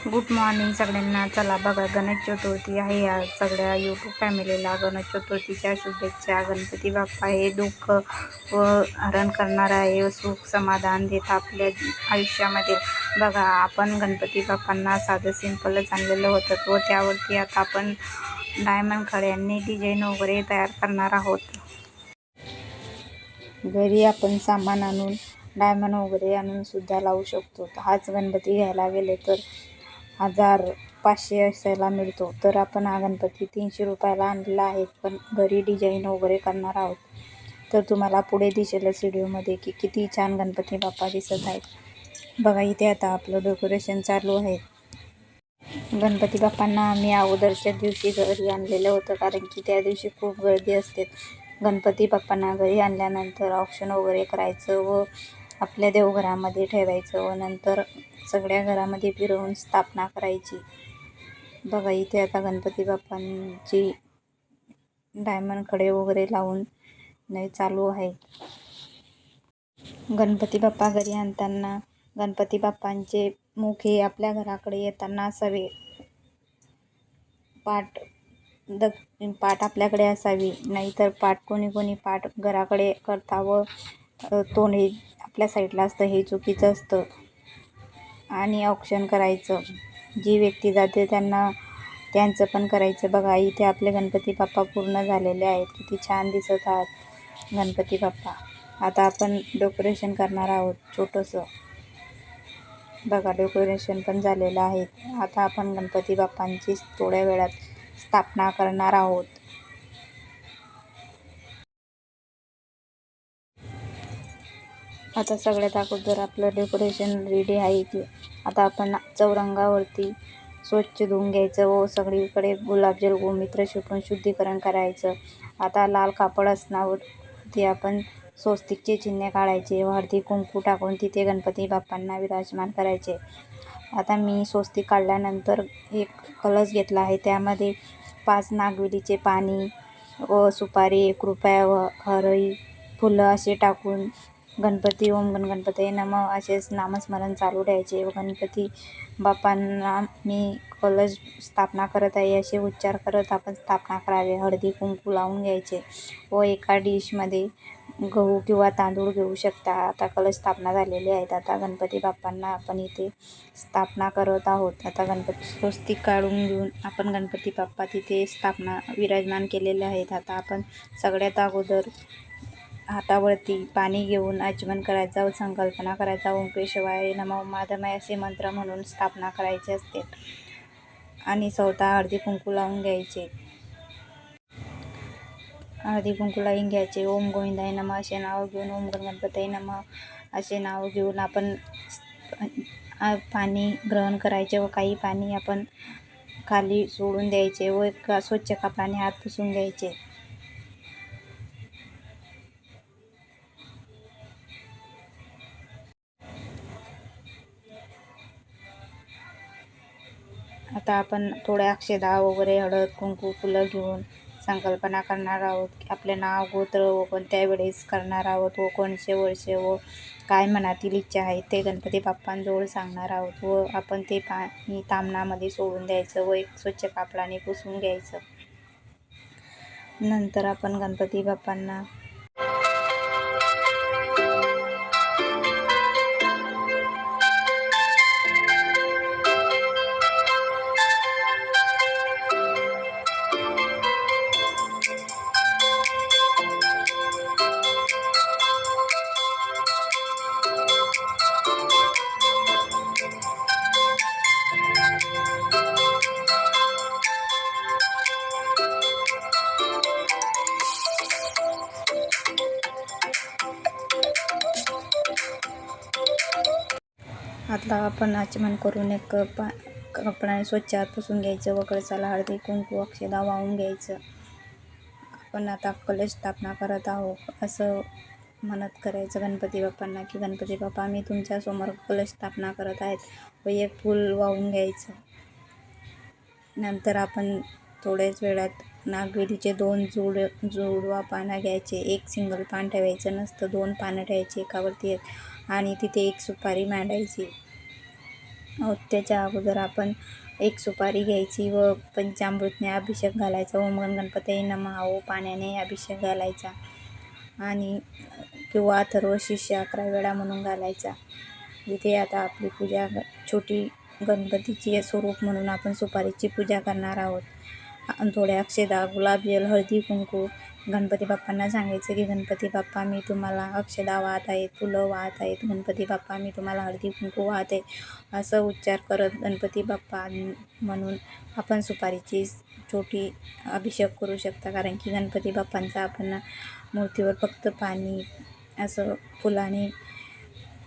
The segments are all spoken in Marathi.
गुड मॉर्निंग सगळ्यांना. चला बघा गणेश चतुर्थी आहे या सगळ्या यूट्यूब फॅमिलीला. गणेश चतुर्थीच्या शुभेच्छा. गणपती बाप्पा हे दुःख व हरण करणार आहे सुख समाधान देत आपल्या आयुष्यामध्ये. बघा आपण गणपती बाप्पांना साधं सिंपलच आणलेलं होतं व त्यावरती आता आपण डायमंड खड्यांनी डिझाईन वगैरे तयार करणार आहोत. घरी आपण सामान आणून डायमंड वगैरे आणून सुद्धा लावू शकतो. हाच गणपती घ्यायला गेले तर हजार पाचशे असायला मिळतो. तर आपण हा गणपती तीनशे रुपयाला आणलेला आहे. पण घरी डिझाईन वगैरे करणार आहोत. तर तुम्हाला पुढे दिसेलच व्हिडिओमध्ये की किती छान गणपती बाप्पा दिसत आहेत. बघा इथे आता आपलं डेकोरेशन चालू आहे. गणपती बाप्पांना आम्ही अगोदरच्या दिवशी घरी आणलेलं होतं. कारण की त्या दिवशी खूप गर्दी असते. गणपती बाप्पांना घरी आणल्यानंतर ऑप्शन वगैरे करायचं व आपल्या देवघरामध्ये ठेवायचं व नंतर सगळ्या घरामध्ये फिरवून स्थापना करायची. बघा इथे आता गणपती बाप्पांची डायमंड खडे वगैरे लावून नाही चालू आहे. गणपती बाप्पा घरी आणताना गणपती बाप्पांचे मुख हे आपल्या घराकडे येताना असावे. पाठ द पाठ आपल्याकडे असावी. नाहीतर पाठ कोणी कोणी पाठ घराकडे करता व तोंड हे आपल्या साईडला असतं हे चुकीचं असतं. आणि ऑप्शन करायचं. जी व्यक्ती जाते त्यांना त्यांचं पण करायचं. बघा इथे आपले गणपती बाप्पा पूर्ण झालेले आहेत. किती छान दिसत आहात गणपती बाप्पा. आता आपण डेकोरेशन करणार आहोत छोटंसं. बघा डेकोरेशन पण झालेलं आहे. आता आपण गणपती बाप्पांची थोड्या वेळात स्थापना करणार आहोत. आता सगळ्यात अगोदर आपलं डेकोरेशन रेडी आहे की आता आपण चौरंगावरती स्वच्छ धुवून घ्यायचं व सगळीकडे गुलाबजल गोमित्र शिकून शुद्धीकरण करायचं. आता लाल कापड असण्यावरती आपण स्वस्तिकचे चिन्ह काढायचे व हळदी कुंकू टाकून तिथे गणपती बाप्पांना विराजमान करायचे. आता मी स्वस्तिक काढल्यानंतर एक कलश घेतला आहे त्यामध्ये पाच नागवेलीचे पाणी व सुपारी एक रुपया व हरई फुलं असे टाकून गणपती ओम गण गणपती नम. असेच नामस्मरण चालू ठेवायचे. व गणपती बाप्पांना मी कलश स्थापना करत आहे असे उच्चार करत आपण स्थापना करावे. हळदी कुंकू लावून घ्यायचे व एका डिशमध्ये गहू किंवा तांदूळ घेऊ शकता. आता कलश स्थापना झालेली आहेत. आता गणपती बाप्पांना आपण इथे स्थापना करत आहोत. आता गणपती स्वस्तिक काढून घेऊन आपण गणपती बाप्पा तिथे स्थापना विराजमान केलेले आहेत. आता आपण सगळ्यात अगोदर हातावरती पाणी घेऊन आचमन करायचा व संकल्पना करायचा ओम पेशवाय नम माधमय असे मंत्र म्हणून स्थापना करायची असते आणि स्वतः हळदी कुंकू लावून घ्यायचे. हळदी कुंकू लावून घ्यायचे. ओम गोविंदाय नम असे नाव घेऊन ओम गणपती नम असे नाव घेऊन आपण पाणी ग्रहण करायचे व काही पाणी आपण खाली सोडून द्यायचे व एक स्वच्छ कपड्याने हात पुसून घ्यायचे. आता आपण थोड्या अक्षदा वगैरे हळद कुंकू फुलं घेऊन संकल्पना करणार आहोत. की आपले नाव गोत्र व कोणत्या वेळेस करणार आहोत. व कोणते वर्षे व काय मनातील इच्छा आहे ते गणपती बाप्पांजवळ सांगणार आहोत. व आपण ते पाणी तामणामध्ये सोडून द्यायचं व एक स्वच्छ कापडाने पुसून घ्यायचं. नंतर आपण गणपती बाप्पांना आता आपण आचमन करून एक पा कपड्याने स्वच्छ हात पुसून घ्यायचं व कळसाला हळदी कुंकू अक्षदा वाहून घ्यायचं. आपण आता कलश स्थापना करत आहोत असं म्हणत करायचं गणपती बाप्पांना की गणपती बाप्पा मी तुमच्यासमोर कलश स्थापना करत आहेत व एक फूल वाहून घ्यायचं. नंतर आपण थोड्याच वेळात नागवेलीचे दोन जोड जोडवा पानं घ्यायचे एक सिंगल पान ठेवायचं नसतं दोन पानं ठेवायची एकावरती एक. आणि तिथे एक सुपारी मांडायची. त्याच्या अगोदर आपण एक सुपारी घ्यायची व पंचामृतने अभिषेक घालायचा. ओम गणपती नमः. ओ पाण्याने अभिषेक घालायचा आणि किंवा अथर्व शिष्य अकरा वेळा म्हणून घालायचा. इथे आता आपली पूजा छोटी गणपतीची स्वरूप म्हणून आपण सुपारीची पूजा करणार आहोत. थोड्या अक्षदा गुलाबजल हळदी कुंकू गणपती बाप्पांना सांगायचं की गणपती बाप्पा मी तुम्हाला अक्षदा वाहत आहेत फुलं वाहत आहेत. गणपती बाप्पा मी तुम्हाला हळदी कुंकू वाहत आहे. असं उच्चार करत गणपती बाप्पा म्हणून आपण सुपारीची छोटी अभिषेक करू शकता. कारण की गणपती बाप्पांचा आपण मूर्तीवर फक्त पाणी असं फुलाने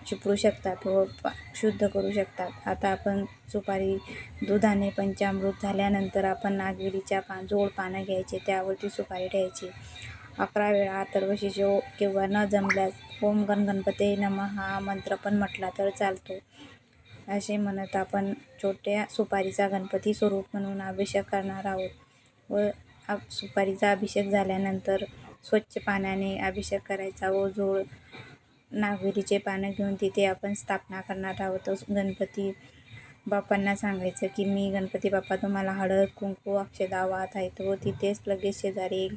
चिपळू शकतात व शुद्ध करू शकतात. आता आपण सुपारी दुधाने पंचामृत झाल्यानंतर आपण नागविरीच्या पान जोड पानं घ्यायचे त्यावरती सुपारी ठेवायची. अकरा वेळा अथर्वशीष किंवा न जमल्यास ओम गण गणपती नमः हा मंत्र पण म्हटला तर चालतो. असे म्हणत आपण छोट्या सुपारीचा गणपती स्वरूप म्हणून अभिषेक करणार आहोत व सुपारीचा अभिषेक झाल्यानंतर स्वच्छ पाण्याने अभिषेक करायचा व जोड नागविरीचे पानं घेऊन तिथे आपण स्थापना करणार आहोत. गणपती बाप्पांना सांगायचं की मी गणपती बाप्पा तुम्हाला हळद कुंकू अक्षदा वाहत आहे व तिथेच लगेच शेजारी एक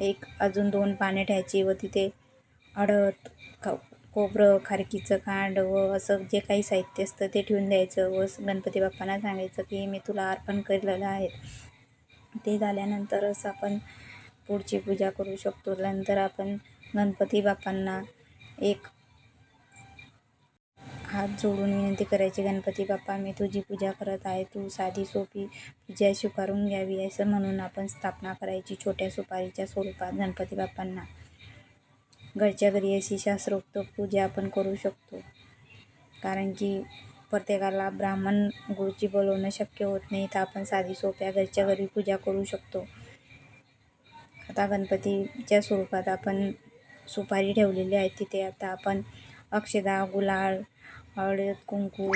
एक अजून दोन पाने ठेवायची व तिथे हळद ख खोबरं खारकीचं खांड व असं जे काही साहित्य असतं ते ठेवून द्यायचं. व गणपती बाप्पांना सांगायचं की मी तुला अर्पण केलेलं आहे. ते झाल्यानंतरच आपण पुढची पूजा करू शकतो. नंतर आपण गणपती बाप्पांना एक. हात जोडून विनंती करायची गणपती बाप्पा मी तुझी पूजा करत आहे तू साधी सोपी पूजा स्वीकारून घ्यावी असं म्हणून आपण स्थापना करायची छोट्या सुपारीच्या स्वरूपात गणपती बाप्पांना. घरच्या घरी अशी शास्त्रोक्त पूजा आपण करू शकतो. कारण की प्रत्येकाला ब्राह्मण गुरुची बोलवणं शक्य होत नाही तर आपण साधी सोप्या घरच्या घरी पूजा करू शकतो. आता गणपतीच्या स्वरूपात आपण सुपारी ठेवलेली आहे तिथे. आता आपण अक्षदा गुलाळ हळद कुंकू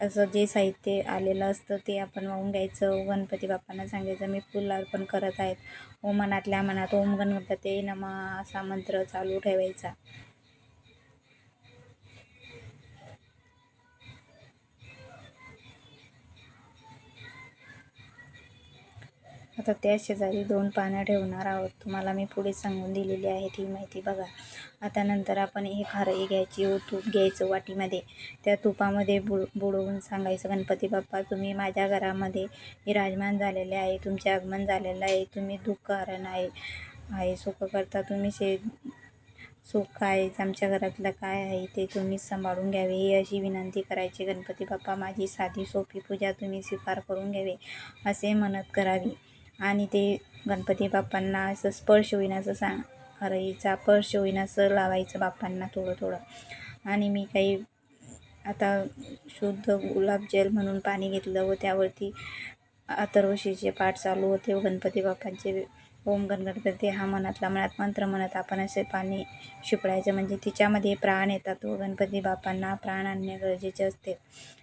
असं जे साहित्य आलेलं असतं ते आपण वाहून घ्यायचं. गणपती बाप्पांना सांगायचं मी फुल अर्पण करत आहेत. ओ मनातल्या मनात ओम गणपते नमः असा मंत्र चालू ठेवायचा. आता त्या शेजारी दोन पानं ठेवणार आहोत. तुम्हाला मी पुढे सांगून दिलेली आहे ती माहिती बघा. आता नंतर आपण एक हरई घ्यायची व तूप घ्यायचं वाटीमध्ये. त्या तुपामध्ये बुड बुडवून सांगायचं गणपती बाप्पा तुम्ही माझ्या घरामध्ये विराजमान झालेले आहे तुमचे आगमन झालेलं आहे तुम्ही दुःख कारण आहे आहे सुख करता तुम्ही शे सुख काय आमच्या घरातलं काय आहे ते तुम्ही सांभाळून घ्यावे. ही अशी विनंती करायची. गणपती बाप्पा माझी साधी सोपी पूजा तुम्ही स्वीकार करून घ्यावे असे म्हणत करावी. आणि ते गणपती बाप्पांना असं स्पर्श होईन असं सांग हरईचा स्पर्श होईन असं लावायचं बाप्पांना थोडं थोडं. आणि मी काही आता शुद्ध गुलाबजल म्हणून पाणी घेतलं व त्यावरती अथर्वशीचे पाठ चालू होते व गणपती बाप्पांचे ओम गण गणपती हा मनातला मनात मंत्र म्हणत आपण असे पाणी शिपडायचं. म्हणजे तिच्यामध्ये प्राण येतात व गणपती बाप्पांना प्राण आणणे गरजेचे असते.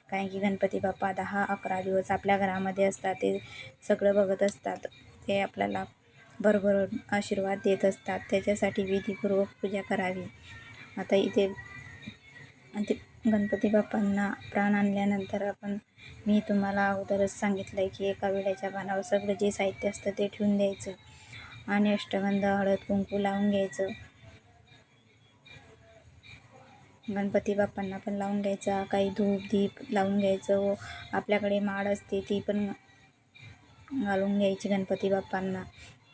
कारण की गणपती बाप्पा दहा अकरा दिवस आपल्या घरामध्ये असतात. ते सगळं बघत असतात. ते आपल्याला भरभरून आशीर्वाद देत असतात. त्याच्यासाठी विधीपूर्वक पूजा करावी. आता इथे ते गणपती बाप्पांना प्राण आणल्यानंतर आपण मी तुम्हाला अगोदरच सांगितलं आहे की एका वेळेच्या पानावर सगळं जे साहित्य असतं ते ठेवून द्यायचं. आणि अष्टगंध हळद कुंकू लावून घ्यायचं. गणपती बाप्पांना पण लावून घ्यायचा. काही धूप दीप लावून घ्यायचं. व आपल्याकडे माळ असते ती पण घालून घ्यायची गणपती बाप्पांना.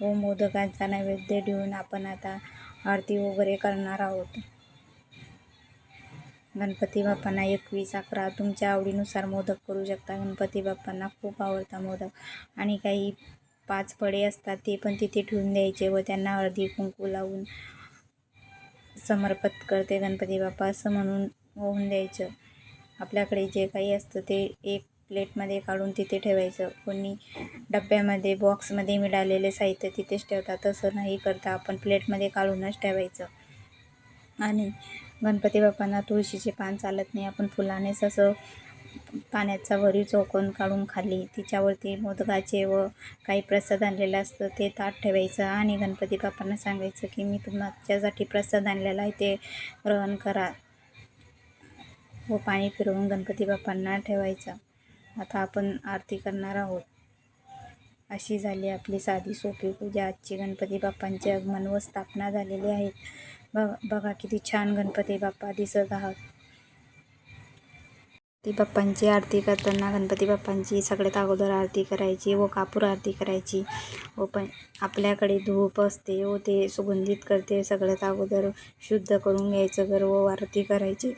व मोदकांचा नैवेद्य देऊन आपण आता आरती वगैरे करणार आहोत. गणपती बाप्पांना एकवीस अकरा तुमच्या आवडीनुसार मोदक करू शकता. गणपती बाप्पांना खूप आवडता मोदक. आणि काही पाच फळे असतात ते पण तिथे ठेवून द्यायचे व त्यांना हळदी कुंकू लावून समर्पित करते गणपती बाप्पा असं म्हणून होऊन द्यायचं. आपल्याकडे जे काही असतं ते एक प्लेटमध्ये काढून तिथे ठेवायचं. कोणी डब्यामध्ये बॉक्समध्ये मिळालेले साहित्य तिथेच ठेवतात. तसं नाही करता आपण प्लेटमध्ये काढूनच ठेवायचं. आणि गणपती बाप्पांना तुळशीचे पान चालत नाही. आपण फुलानेच असं पाण्याचा भरीव चौकोन काढून खाली तिच्यावरती मोदकाचे व काही प्रसाद आणलेलं असतं ते ताट ठेवायचं आणि गणपती बाप्पांना सांगायचं की मी तुमच्यासाठी प्रसाद आणलेला आहे ते ग्रहण करा. व पाणी फिरवून गणपती बाप्पांना ठेवायचा. आता आपण आरती करणार आहोत. अशी झाली आपली साधी सोपी पूजा. आजची गणपती बाप्पांचे आगमन व स्थापना झालेली आहेत बघ बघा किती छान गणपती बाप्पा दिसत आहात. गणपती बाप्पांची आरती करताना गणपती बाप्पांची सगळ्यात अगोदर आरती करायची व कापूर आरती करायची. व पण आपल्याकडे धूप असते व ते सुगंधित करते. सगळ्यात अगोदर शुद्ध करून घ्यायचं घर व आरती करायची.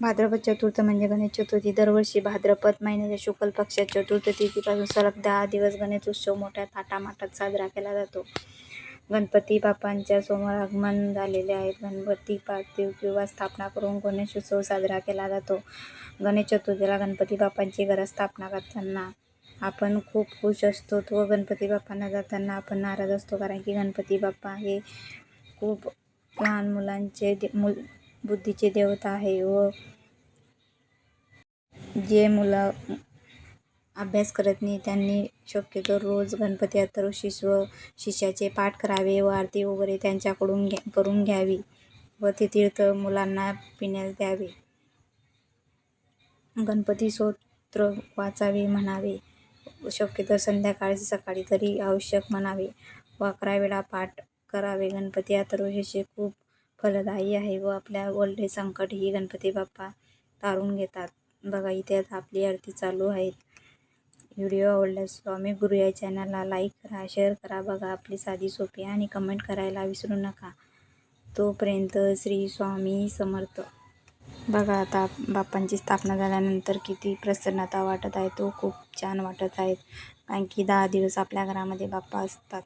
भाद्रपद चतुर्थ म्हणजे गणेश चतुर्थी. दरवर्षी भाद्रपद महिन्याच्या शुक्ल पक्षात चतुर्थ तिथीपासून सलग दहा दिवस गणेश उत्सव मोठ्या थाटामाटात साजरा केला जातो. गणपती बाप्पांच्या समोर आगमन झालेले आहेत गणपती पार्थिव किंवा स्थापना करून गणेश उत्सव साजरा केला जातो. गणेश चतुर्थीला गणपती बाप्पांची घरात स्थापना करताना आपण खूप खुश असतो व गणपती बाप्पांना जाताना आपण नाराज असतो. कारण की गणपती बाप्पा हे खूप लहान मुलांचे दे मुल बुद्धीचे देवता आहे व जे मुलं अभ्यास करत नाही. त्यांनी शक्यतो रोज गणपती अथर्व व शिष्याचे पाठ करावे व आरती वगैरे त्यांच्याकडून घ्या करून घ्यावी व ते तीर्थ मुलांना पिण्यास द्यावे. गणपती स्तोत्र वाचावे म्हणावे. शक्यतो संध्याकाळी सकाळी तरी आवश्यक म्हणावे. व अकरा वेळा पाठ करावे. गणपती अथर्व शिष्य खूप फलदायी आहे व आपल्या ओल्डे संकट ही गणपती बाप्पा तारून घेतात. बघा इथे आता आपली आरती चालू आहेत व्हिडिओ आवडल्यास स्वामी गुरु या चॅनलला लाईक करा शेअर करा बघा आपली साधी सोपी आणि कमेंट करायला विसरू नका. तोपर्यंत श्री स्वामी समर्थ. बघा आता बाप्पांची स्थापना झाल्यानंतर किती प्रसन्नता वाटत आहे तो खूप छान वाटत आहेत कारण की दहा दिवस आपल्या घरामध्ये बाप्पा असतात.